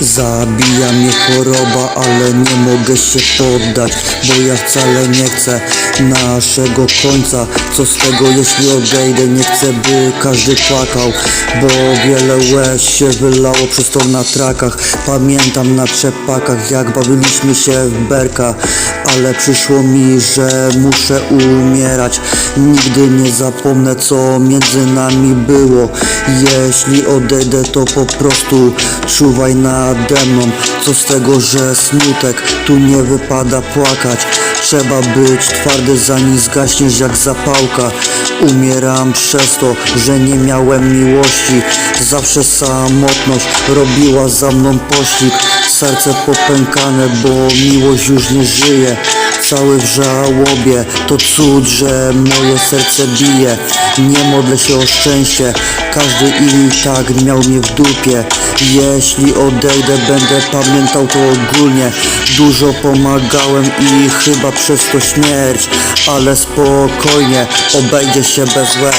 Zabija mnie choroba, ale nie mogę się poddać Bo ja wcale nie chcę naszego końca. Co z tego jeśli odejdę, nie chcę by każdy płakał Bo wiele łez się wylało przez to na trakach. Pamiętam na trzepakach jak bawiliśmy się w berka Ale przyszło mi, że muszę umierać. Nigdy nie zapomnę co między nami było. Jeśli odejdę to po prostu czuwaj nade mną. Co z tego, że smutek tu nie wypada płakać? Trzeba być twardy zanim zgaśniesz jak zapałka. Umieram przez to, że nie miałem miłości. Zawsze samotność robiła za mną pościg. Serce popękane, bo miłość już nie żyje Cały w żałobie, to cud, że moje serce bije. Nie modlę się o szczęście, każdy i tak miał mnie w dupie. Jeśli odejdę, będę pamiętał to ogólnie. Dużo pomagałem i chyba przez to śmierć. Ale spokojnie, obejdzie się bez łez